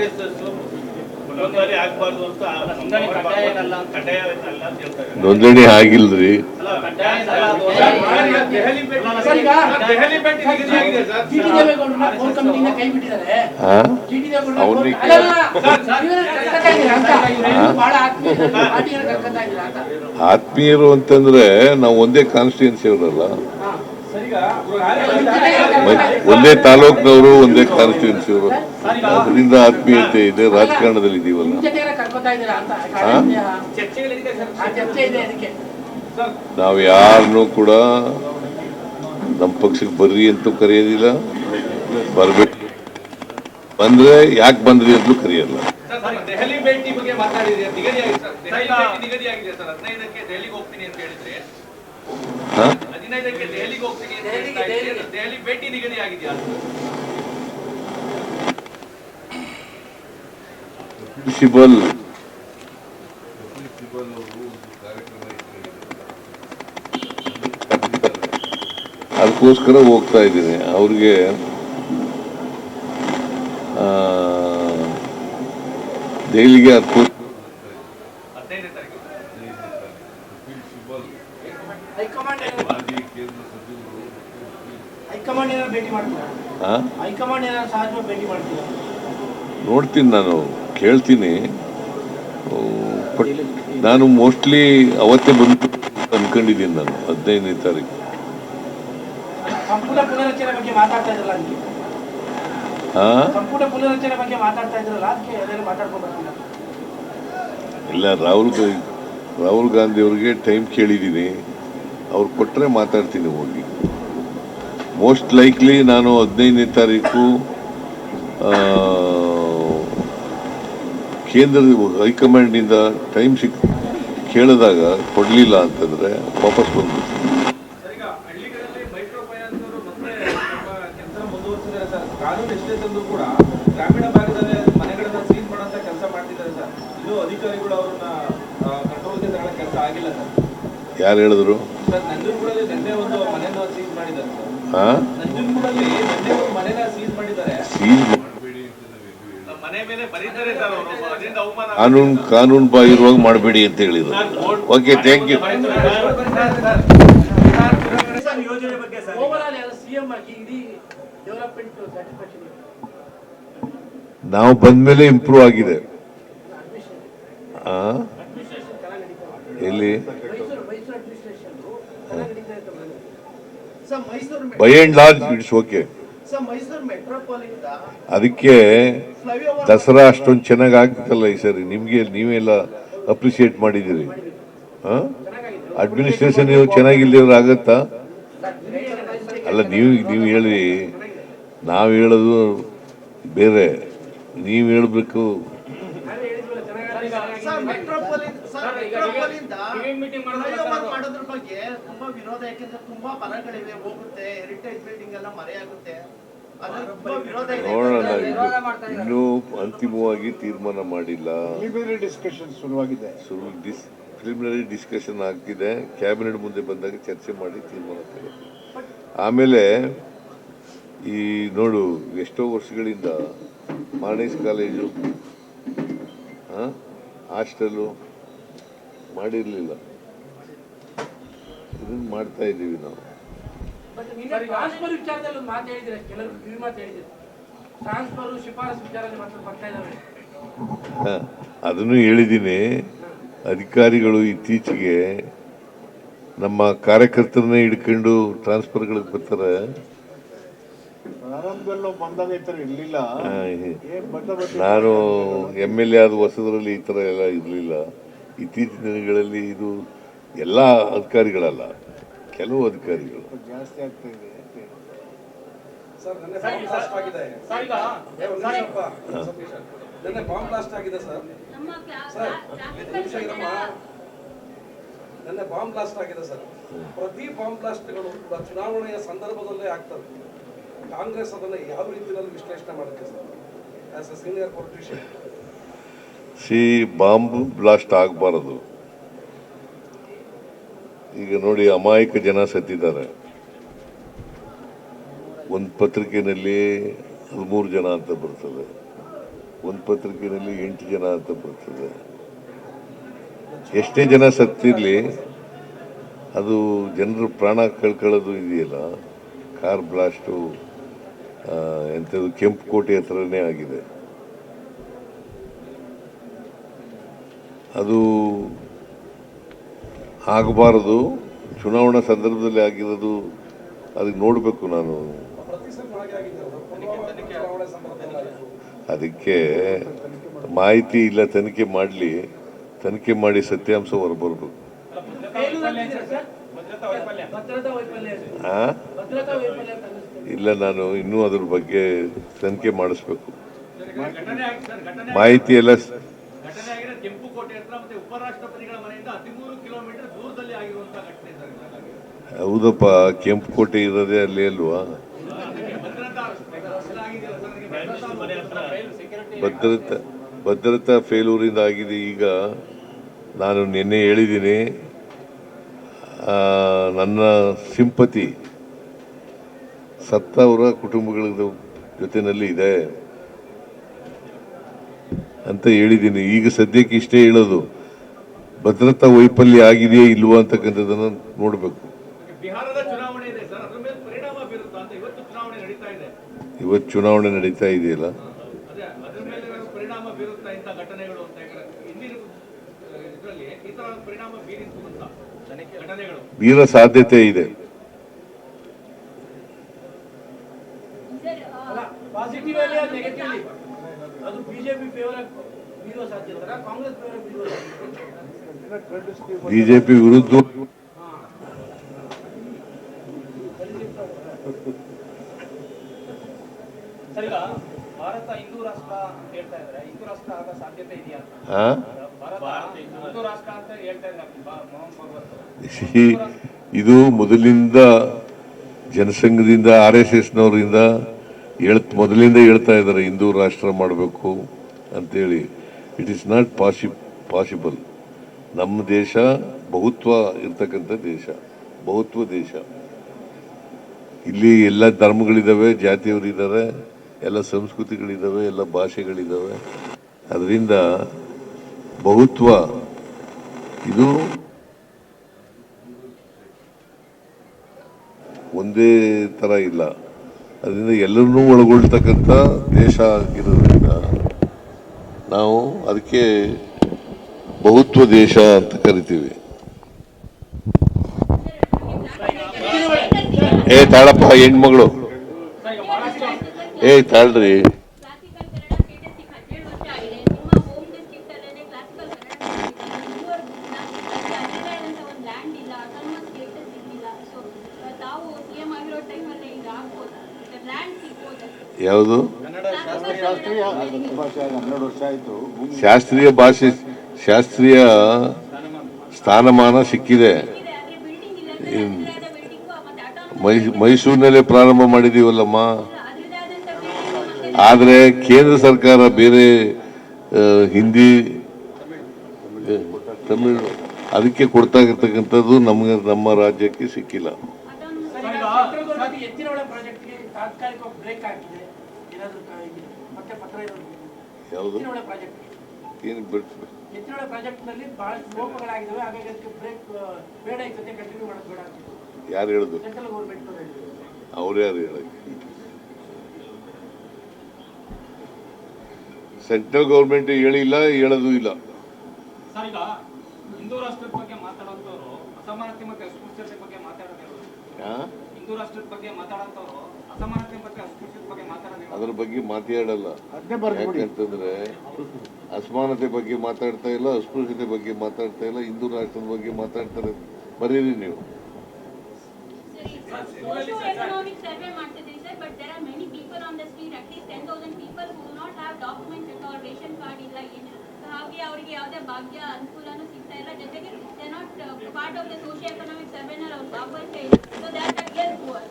R S S ನೋಂದಣಿ ಆಗ್ಬಾರ್ದು ಅಂತ ಅಂತ ಹೇಳ್ತಾರೆ ಆಗಿಲ್ರಿ ಆತ್ಮೀಯರು ಅಂತಂದ್ರೆ ನಾವು ಒಂದೇ ಕಾನ್ಸ್ಟಿಟ್ಯೂನ್ಸಿ ಅವರಲ್ಲ. ಒಂದೇ ತಾಲೂಕಿನವರು, ಒಂದೇ ಕಾನ್ಸ್ಟಿಟ್ಯೂನ್ಸಿ ಅವರು. ಅದರಿಂದ ಆತ್ಮೀಯತೆ ಇದೆ, ರಾಜಕಾರಣದಲ್ಲಿ ಇದೀವಲ್ಲ. ನಾವು ಯಾರನ್ನೂ ಕೂಡ ನಮ್ಮ ಪಕ್ಷಕ್ಕೆ ಬರ್ರಿ ಅಂತೂ ಕರೆಯೋದಿಲ್ಲ. ಬರಬೇಕು. ಬಂದ್ರೆ ಯಾಕೆ ಬಂದ್ರಿ ಅಂತಲೂ ಕರೆಯಲ್ಲ. ದೆಹಲಿ ಭೇಟಿ ಬಗ್ಗೆ ಮಾತಾಡಿದ್ರೆ, ನಿಗದಿಯಾಗಿದೆ, ಸರ್. ದೆಹಲಿ ಭೇಟಿ ನಿಗದಿ ಸರ್. ಹದಿನೈದಕ್ಕೆ ದೆಹಲಿಗೆ ಹೋಗ್ತೀನಿ ಅಂತ ಹೇಳಿದ್ರೆ ಪ್ರಿನ್ಸಿಪಲ್ ಅದಕ್ಕೋಸ್ಕರ ಹೋಗ್ತಾ ಇದ್ದೀನಿ. ಅವ್ರಿಗೆ ಆ, ದೆಹಲಿಗೆ ಅದಕ್ಕೋ ಹದಿನೈದನೇ ತಾರೀಕು ಹೈಕಮಾಂಡ್ ಹೈಕಮಾಂಡ್ ಏನಾದ್ರು ಭೇಟಿ ಮಾಡ್ತೀರಾ ಹಾ ಹೈಕಮಾಂಡ್ ಏನಾದ್ರು ಸಹಜವಾಗಿ ಭೇಟಿ ಮಾಡ್ತೀರಾ ನೋಡ್ತೀನಿ ನಾನು ಕೇಳ್ತೀನಿ. ನಾನು ಮೋಸ್ಟ್ಲಿ ಅವತ್ತೇ ಬಂದು ಅನ್ಕೊಂಡಿದ್ದೀನಿ ನಾನು ಹದಿನೈದನೇ ತಾರೀಕು. ಇಲ್ಲ ರಾಹುಲ್ ರಾಹುಲ್ ಗಾಂಧಿ ಅವ್ರಿಗೆ ಟೈಮ್ ಕೇಳಿದ್ದೀನಿ. ಅವ್ರು ಕೊಟ್ಟರೆ ಮಾತಾಡ್ತೀನಿ ಹೋಗಿ. ಮೋಸ್ಟ್ ಲೈಕ್ಲಿ ನಾನು ಹದಿನೈದನೇ ತಾರೀಕು ಕೇಂದ್ರದ ಹೈಕಮಾಂಡ್ನಿಂದ ಟೈಮ್ ಸಿಕ್ ಕೇಳಿದಾಗ ಕೊಡಲಿಲ್ಲ ಅಂತಂದರೆ ವಾಪಸ್ ಬಂದ್ಬಿಡ್ತೀನಿ. ಯಾರು ಹೇಳಿದ್ರು? ಕಾನೂನು ಕಾನೂನು ಬಾಹಿರವಾಗಿ ಮಾಡಬೇಡಿ ಅಂತ ಹೇಳಿದ್ರು. ಓಕೆ ಥ್ಯಾಂಕ್ ಯು ನಾವು ಬಂದ್ಮೇಲೆ ಇಂಪ್ರೂವ್ ಆಗಿದೆ? ಎಲ್ಲಿ ಮೈಸೂರು ಮೈಸೂರು ಅಡ್ಮಿನಿಸ್ಟ್ರೇಷನ್ ಚೆನ್ನಾಗಿ ನಡೀತಾ ಇತ್ತು ಮನೆ. Sir Mysuru me- by and large it's okay. Sir Mysuru ಮೆಟ್ರೋಪಾಲಿಂದ ಅದಕ್ಕೆ ದಸರಾ ಅಷ್ಟೊಂದು ಚೆನ್ನಾಗಿ ಆಗ್ತಲ್ಲ ಈ ಸರಿ. ನಿಮಗೆ ನೀವೆಲ್ಲ ಅಪ್ರಿಸಿಯೇಟ್ ಮಾಡಿದ್ದೀರಿ. ಅಡ್ಮಿನಿಸ್ಟ್ರೇಷನ್ ಚೆನ್ನಾಗಿಲ್ದಿವ್ರು ಆಗತ್ತಾ? ಅಲ್ಲ ನೀವು ನೀವು ಹೇಳಿ. ನಾವು ಹೇಳೋದು ಬೇರೆ. ನೀವು ಹೇಳಬೇಕು. ವಿರೋಧ ಯಾಕೆಂದ್ರೆ ತುಂಬಾ ಮರಗಳಿವೆ ಹೋಗುತ್ತೆ ಹೆರಿಟೇಜ್ ಬಿಲ್ಡಿಂಗ್ ಎಲ್ಲ ಮರೆಯಾಗುತ್ತೆ ಅದ್ರ ತುಂಬಾ ವಿರೋಧ ಇದೆ. ನೋಡೋಣ ಇನ್ನು- ಇನ್ನೂ ಅಂತಿಮವಾಗಿ ತೀರ್ಮಾನ ಮಾಡಿಲ್ಲ. ಡಿಸ್ಕಷನ್ ಶುರುವಾಗಿದೆ. ಶುರು ಡಿಸ್ ಪ್ರಿಲಿಮಿನರಿ ಡಿಸ್ಕಷನ್ ಆಗಿದೆ ಕ್ಯಾಬಿನೆಟ್ ಮುಂದೆ ಬಂದಾಗ ಚರ್ಚೆ ಮಾಡಿ ತೀರ್ಮಾನ ಆಮೇಲೆ ಈ ನೋಡು ಎಷ್ಟೋ ವರ್ಷಗಳಿಂದ ಮಾರ್ನೈಸ್ ಕಾಲೇಜು ಹಾಸ್ಟೆಲು ಮಾಡಿರಲಿಲ್ಲ. ಇದನ್ನು ಮಾಡ್ತಾ ಇದ್ದೀವಿ ನಾವು. ಬಟ್ ನಿನ್ನೆ ಟ್ರಾನ್ಸ್ಫರ್ ವಿಚಾರದಲ್ಲಿ ಒಂದು ಮಾತು ಹೇಳಿದ್ರೆ ಕೆಲವರು ಕಿವಿ ಮಾತು ಹೇಳಿದ್ರು ಟ್ರಾನ್ಸ್ಫರ್ ಶಿಫಾರಸು ವಿಚಾರದಲ್ಲಿ ಮಾತ್ರ ಬರ್ತಾ ಇದ್ದಾವೆ ಹ, ಅದನ್ನು ಹೇಳಿದ್ದೀನಿ. ಅಧಿಕಾರಿಗಳು ಇತ್ತೀಚೆಗೆ ನಮ್ಮ ಕಾರ್ಯಕರ್ತರನ್ನೇ ಹಿಡ್ಕೊಂಡು ಟ್ರಾನ್ಸ್ಫರ್ಗಳಿಗೆ ಬರ್ತಾರೆ. ನಾನು ಎಂ ಎಲ್ ಎ ಆದ ಹೊಸದರಲ್ಲಿ ಈ ಥರ ಎಲ್ಲ ಇರಲಿಲ್ಲ. ಇತ್ತೀಚಿನ ದಿನಗಳಲ್ಲಿ ಇದು ಎಲ್ಲ ಅಧಿಕಾರಿಗಳಲ್ಲ ಕೆಲವು ಅಧಿಕಾರಿಗಳು. ಜಾಸ್ತಿ ಆಗ್ತಾ ಇದೆ ಸರ್ ನನ್ನ ಬಾಂಬ್ ಬ್ಲಾಸ್ಟ್ ಆಗಿದೆ. ಸರ್ ನನ್ನ ಬಾಂಬ್ ಬ್ಲಾಸ್ಟ್ ಆಗಿದೆ ಪ್ರತಿ ಬಾಂಬ್ ಬ್ಲಾಸ್ಟ್ಗಳು ಕೂಡ ಚುನಾವಣೆಯ ಸಂದರ್ಭದಲ್ಲೇ ಆಗ್ತವೆ. ಕಾಂಗ್ರೆಸ್ ಅದನ್ನು ಯಾವ ರೀತಿಯಲ್ಲಿ ವಿಶ್ಲೇಷಣೆ ಮಾಡುತ್ತೆ sir as a senior politician C bomb blast ಆಗಬಾರದು. ಈಗ ನೋಡಿ ಅಮಾಯಕ ಜನ ಸತ್ತಿದ್ದಾರೆ. ಒಂದು ಪತ್ರಿಕೆಯಲ್ಲಿ ಹದಿಮೂರು ಜನ ಅಂತ ಬರ್ತದೆ. ಒಂದು ಪತ್ರಿಕೆಯಲ್ಲಿ ಎಂಟು ಜನ ಅಂತ ಬರ್ತದೆ. ಎಷ್ಟೇ ಜನ ಸತ್ತಿರಲಿ, ಅದು ಜನರು ಪ್ರಾಣ ಕಳ್ಕೊಳ್ಳೋದು ಇದೆಯಲ್ಲ, ಕಾರ್ ಬ್ಲಾಸ್ಟು ಎಂಥದ್ದು ಕೆಂಪು ಕೋಟೆ ಹತ್ರನೇ ಆಗಿದೆ. ಅದು ಆಗಬಾರದು, ಚುನಾವಣಾ ಸಂದರ್ಭದಲ್ಲಿ ಆಗಿರೋದು ಅದಕ್ಕೆ ನೋಡಬೇಕು ನಾನು. ಅದಕ್ಕೆ ಮಾಹಿತಿ ಇಲ್ಲ, ತನಿಖೆ ಮಾಡಲಿ ತನಿಖೆ ಮಾಡಿ ಸತ್ಯಾಂಶ ಹೊರಬರ್ಬೇಕು. ಇಲ್ಲ, ನಾನು ಇನ್ನೂ ಅದ್ರ ಬಗ್ಗೆ ತನಿಖೆ ಮಾಡಿಸ್ಬೇಕು ಮಾಹಿತಿ ಎಲ್ಲ ಹೌದಪ್ಪ ಕೆಂಪು ಕೋಟೆ ಇರೋದೇ ಅಲ್ಲಿ ಅಲ್ವಾ? ಭದ್ರತಾ ಭದ್ರತಾ ಫೇಲೂರಿಂದ ಆಗಿದೆ. ಈಗ ನಾನು ನಿನ್ನೆ ಹೇಳಿದ್ದೀನಿ ಆ, ನನ್ನ ಸಿಂಪತಿ ಸತ್ತವರ ಕುಟುಂಬಗಳ ಜೊತೆಯಲ್ಲಿ ಇದೆ ಅಂತ ಹೇಳಿದ್ದೀನಿ. ಈಗ ಸದ್ಯಕ್ಕೆ ಇಷ್ಟೇ ಹೇಳೋದು. ಭದ್ರತಾ ವೈಫಲ್ಯ ಆಗಿದೆಯೇ ಇಲ್ವಾ ಅಂತಕ್ಕಂಥದ್ದನ್ನು ನೋಡಬೇಕು. ಬಿಹಾರದ ಚುನಾವಣೆ ಇದೆ ಸರ್ ಅದ್ರ ಮೇಲೆ ಪರಿಣಾಮ ಬೀರುತ್ತಾ ಅಂತ ಇವತ್ತು ಚುನಾವಣೆ ನಡೀತಾ ಇದೆ. ಇವತ್ತು ಚುನಾವಣೆ ನಡೀತಾ ಇದೆಯಲ್ಲ? ಬೀರ ಅದ್ರ ಮೇಲೆ ಪರಿಣಾಮ ಬೀರುತ್ತಾ ಇಂಥ ಘಟನೆಗಳು ಅಂತ ಯಾಕಂದ್ರೆ ಹಿಂದಿನ ಇದರಲ್ಲಿ ಈ ಪರಿಣಾಮ ಬೀರಿತ್ತು ಅಂತ ಘಟನೆಗಳು? ಬೀರೋ ಸಾಧ್ಯತೆ ಇದೆ. ಅದು ಬಿಜೆಪಿ ಫೇವರ್ ಬೀರುವ ಸಾಧ್ಯತೆ ಕಾಂಗ್ರೆಸ್ ಫೇವರ್ ಬೀರುವ ಸಾಧ್ಯತೆ? ಬಿಜೆಪಿ ವಿರುದ್ಧ ಇದು ಮೊದಲಿಂದ ಜನಸಂಘದಿಂದ ಆರ್ ಎಸ್ ಎಸ್ನವರಿಂದ ಹೇಳ್ ಮೊದಲಿಂದ ಹೇಳ್ತಾ ಇದ್ದಾರೆ ಹಿಂದೂ ರಾಷ್ಟ್ರ ಮಾಡಬೇಕು ಅಂತೇಳಿ. ಇಟ್ ಇಸ್ ನಾಟ್ ಪಾಸಿ ಪಾಸಿಬಲ್ ನಮ್ಮ ದೇಶ ಬಹುತ್ವ ಇರ್ತಕ್ಕಂಥ ದೇಶ, ಬಹುತ್ವ ದೇಶ. ಇಲ್ಲಿ ಎಲ್ಲ ಧರ್ಮಗಳಿದ್ದಾವೆ ಜಾತಿಯವರಿದ್ದಾರೆ ಎಲ್ಲ ಸಂಸ್ಕೃತಿಗಳಿದ್ದಾವೆ ಎಲ್ಲ ಭಾಷೆಗಳಿದ್ದಾವೆ ಅದರಿಂದ ಬಹುತ್ವ, ಇದು ಒಂದೇ ಥರ ಇಲ್ಲ. ಅದರಿಂದ ಎಲ್ಲರನ್ನೂ ಒಳಗೊಳ್ತಕ್ಕಂಥ ದೇಶ ಆಗಿರೋದ್ರಿಂದ ನಾವು ಅದಕ್ಕೆ ಬಹುತ್ವ ದೇಶ ಅಂತ ಕರಿತೀವಿ ಏ ತಾಳಪ್ಪ ಹೆಣ್ಮಗಳು ಏ ತಾಳ್ರಿ ಯಾವುದು ಶಾಸ್ತ್ರೀಯ ಭಾಷೆ ಶಾಸ್ತ್ರೀಯ ಸ್ಥಾನಮಾನ ಸಿಕ್ಕಿದೆ. ಮೈ ಮೈಸೂರಿನಲ್ಲೇ ಪ್ರಾರಂಭ ಮಾಡಿದೀವಲ್ಲಮ್ಮ. ಆದರೆ ಕೇಂದ್ರ ಸರ್ಕಾರ ಬೇರೆ ಹಿಂದಿ ತಮಿಳು ಅದಕ್ಕೆ ಕೊಡ್ತಾ ಇರ್ತಕ್ಕಂಥದ್ದು ನಮಗೆ ನಮ್ಮ ರಾಜ್ಯಕ್ಕೆ ಸಿಕ್ಕಿಲ್ಲ. ಯಾವುದು? ಏನು ಬಿಟ್ಟು ಎತ್ತಿನಹೊಳೆ ಪ್ರಾಜೆಕ್ಟ್ನಲ್ಲಿ ಬಹಳ ಲೋಪಗಳಾಗಿದ್ದಾವೆ. ಹಾಗಾಗಿ ಅದಕ್ಕೆ ಬ್ರೇಕ್ ಬೇಡ ಈ ಸತ್ಯ ಕಂಟಿನ್ಯೂ ಮಾಡೋದು ಬೇಡ ಯಾರು ಹೇಳುದು? ಸೆಂಟ್ರಲ್ ಗೌರ್ಮೆಂಟ್ ಹೇಳಿದ್ರು ಅವ್ರು ಯಾರು ಹೇಳಕ್ಕೆ ಸೆಂಟ್ರಲ್ ಗೌರ್ಮೆಂಟ್ ಹೇಳಿಲ್ಲ ಹೇಳೋದು ಇಲ್ಲ. ಸರ್ ಈಗ ಹಿಂದೂ ರಾಷ್ಟ್ರದ ಬಗ್ಗೆ ಮಾತಾಡೋಂಥವ್ರು ಅಸಮಾನತೆ ಮತ್ತೆ ಅಸ್ಪೃಶ್ಯತೆ ಬಗ್ಗೆ ಮಾತಾಡೋದು ಆ? ಹಿಂದೂ ರಾಷ್ಟ್ರದ ಬಗ್ಗೆ ಮಾತಾಡೋಂಥವ್ರು ಅದ್ರ ಬಗ್ಗೆ ಮಾತಾಡಲ್ಲ. ಯಾಕಂತಂದ್ರೆ ಅಸಮಾನತೆ ಬಗ್ಗೆ ಮಾತಾಡ್ತಾ ಇಲ್ಲ ಅಸ್ಪೃಶ್ಯತೆ ಬಗ್ಗೆ ಮಾತಾಡ್ತಾ ಇಲ್ಲ ಹಿಂದೂ ರಾಷ್ಟ್ರದ ಬಗ್ಗೆ ಮಾತಾಡ್ತಾರೆ. ಬರೀರಿ ನೀವು. ಸೋಶಿಯೋ ಎಕನಾಮಿಕ್ ಸರ್ವೆ ಮಾಡ್ತಿದ್ದೀವಿ sir but there are many people on the street at least ten thousand people who not have documents at all card ಇಲ್ಲ ಏನು ಹಾಗೆ ಅವರಿಗೆ ಯಾವುದೇ ಭಾಗ್ಯ ಅನುಕೂಲನೂ ಸಿಗ್ತಾ ಇಲ್ಲ. ಜೊತೆಗೆ they not part of the socio economic ಸರ್ವೆನಲ್ಲಿ ಅವ್ರು ಭಾಗವಹಿಸ್ತಾ ಇಲ್ಲ so that are poor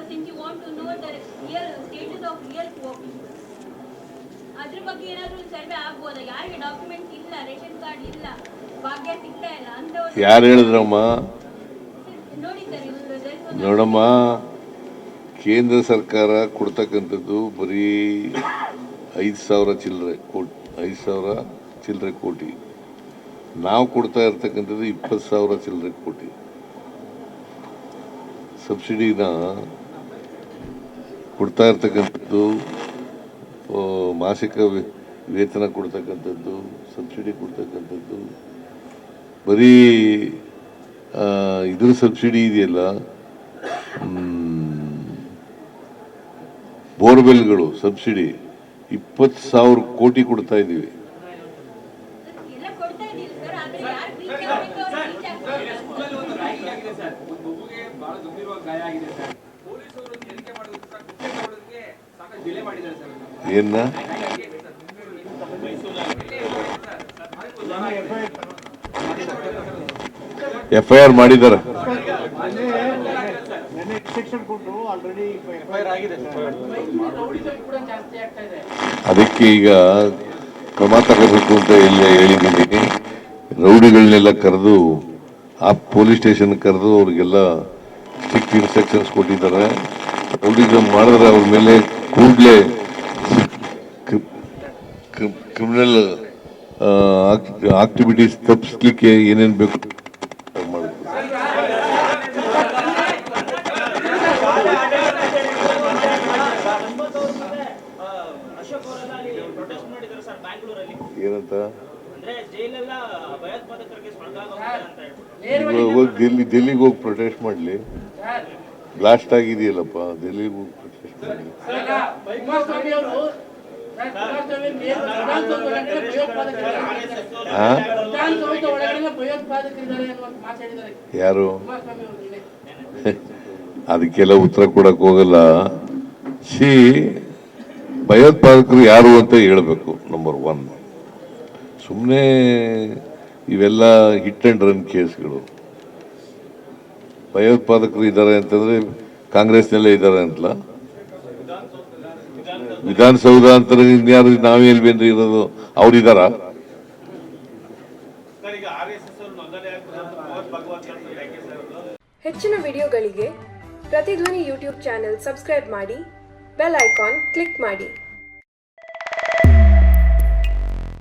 because since you want to know the real status of real working ಅದ್ರ ಬಗ್ಗೆ ಏನಾದರೂ ಸರ್ವೆ ಆಗ್ಬೋದಾ? ಯಾರಿಗೆ ಡಾಕ್ಯುಮೆಂಟ್ಸ್ ಇಲ್ಲ ರೇಷನ್ ಕಾರ್ಡ್ ಇಲ್ಲ ಭಾಗ್ಯ ಸಿಗ್ತಾ ಇಲ್ಲ ಅಂತ ಯಾರು ಹೇಳಿದ್ರಮ್ಮ? ನೋಡಿ ಸರ್ ಇವರು ನೋಡಮ್ಮ ಕೇಂದ್ರ ಸರ್ಕಾರ ಕೊಡ್ತಕ್ಕಂಥದ್ದು ಬರೀ ಐದು ಸಾವಿರ ಚಿಲ್ಲರೆ ಕೋಟಿ ಐದು ಸಾವಿರ ಚಿಲ್ಲರೆ ಕೋಟಿ. ನಾವು ಕೊಡ್ತಾ ಇರ್ತಕ್ಕಂಥದ್ದು ಇಪ್ಪತ್ತು ಸಾವಿರ ಚಿಲ್ಲರೆ ಕೋಟಿ. ಸಬ್ಸಿಡಿನ ಕೊಡ್ತಾ ಇರ್ತಕ್ಕಂಥದ್ದು ಆ, ಮಾಸಿಕ ವೇತನ ಕೊಡ್ತಕ್ಕಂಥದ್ದು ಸಬ್ಸಿಡಿ ಕೊಡ್ತಕ್ಕಂಥದ್ದು ಬರೀ ಇದ್ರ ಸಬ್ಸಿಡಿ ಇದೆಯಲ್ಲ ಬೋರ್ವೆಲ್ಗಳು ಸಬ್ಸಿಡಿ ಇಪ್ಪತ್ತು ಸಾವಿರ ಕೋಟಿ ಕೊಡ್ತಾ ಇದ್ದೀವಿ. ಎಲ್ಲ ಕೊಡ್ತಾ ಇದೀವಿ ಏನ ಎಫ್ ಐ ಆರ್ ಮಾಡಿದ್ದಾರೆ ಅದಕ್ಕೆ ಈಗ ಕ್ರಮ ತಗೋಬೇಕು ಅಂತ ಇಲ್ಲಿ ಹೇಳಿದ್ದೀನಿ. ರೌಡಿಗಳನ್ನೆಲ್ಲ ಕರೆದು, ಆ ಪೊಲೀಸ್ ಸ್ಟೇಷನ್ ಕರೆದು ಅವ್ರಿಗೆಲ್ಲ ಸ್ಟ್ರಿಕ್ಟ್ ಇನ್ಸ್ಟ್ರಕ್ಷನ್ಸ್ ಕೊಟ್ಟಿದ್ದಾರೆ. ರೌಡಿಗಳು ಮಾಡಿದ್ರೆ ಅವ್ರ ಮೇಲೆ ಕೂಡಲೇ ಕ್ರಿಮಿನಲ್ ಆಕ್ಟಿವಿಟೀಸ್ ತಪ್ಪಿಸ್ಲಿಕ್ಕೆ ಏನೇನು ಬೇಕು? ಏನಂತ? ಹೋಗಿ ಡೆಲ್ಲಿ ಡೆಲ್ಲಿಗೆ ಹೋಗಿ ಪ್ರೊಟೆಸ್ಟ್ ಮಾಡಲಿ. ಬ್ಲಾಸ್ಟ್ ಆಗಿದೆಯಲ್ಲಪ್ಪ ಡೆಲ್ಲಿಗೆ ಹೋಗಿ ಯಾರು? ಅದಕ್ಕೆಲ್ಲ ಉತ್ತರ ಕೊಡಕ್ ಹೋಗಲ್ಲ. ಸಿ ಭಯೋತ್ಪಾದಕರು ಯಾರು ಅಂತ ಹೇಳಬೇಕು ನಂಬರ್ ಒನ್ ಸುಮ್ಮನೆ ಇವೆಲ್ಲ ಹಿಟ್ ಅಂಡ್ ರನ್ ಕೇಸ್ಗಳು. ಭಯೋತ್ಪಾದಕರು ಇದ್ದಾರೆ ಅಂತಂದ್ರೆ ಕಾಂಗ್ರೆಸ್ನಲ್ಲೇ ಇದ್ದಾರೆ ಅಂತಲ್ಲ. ವಿಧಾನಸೌಧ ಅಂತ ಇನ್ಯಾರು ನಾವೇ ಎಲ್ಲಿ ಬೇನ್ರಿ ಇರೋದು ಅವ್ರಿದಾರ ಹೆಚ್ಚಿನ ವಿಡಿಯೋಗಳಿಗೆ ಪ್ರತಿಧ್ವನಿ ಯೂಟ್ಯೂಬ್ ಚಾನೆಲ್ ಸಬ್ಸ್ಕ್ರೈಬ್ ಮಾಡಿ, ಬೆಲ್ ಐಕಾನ್ ಕ್ಲಿಕ್ ಮಾಡಿ.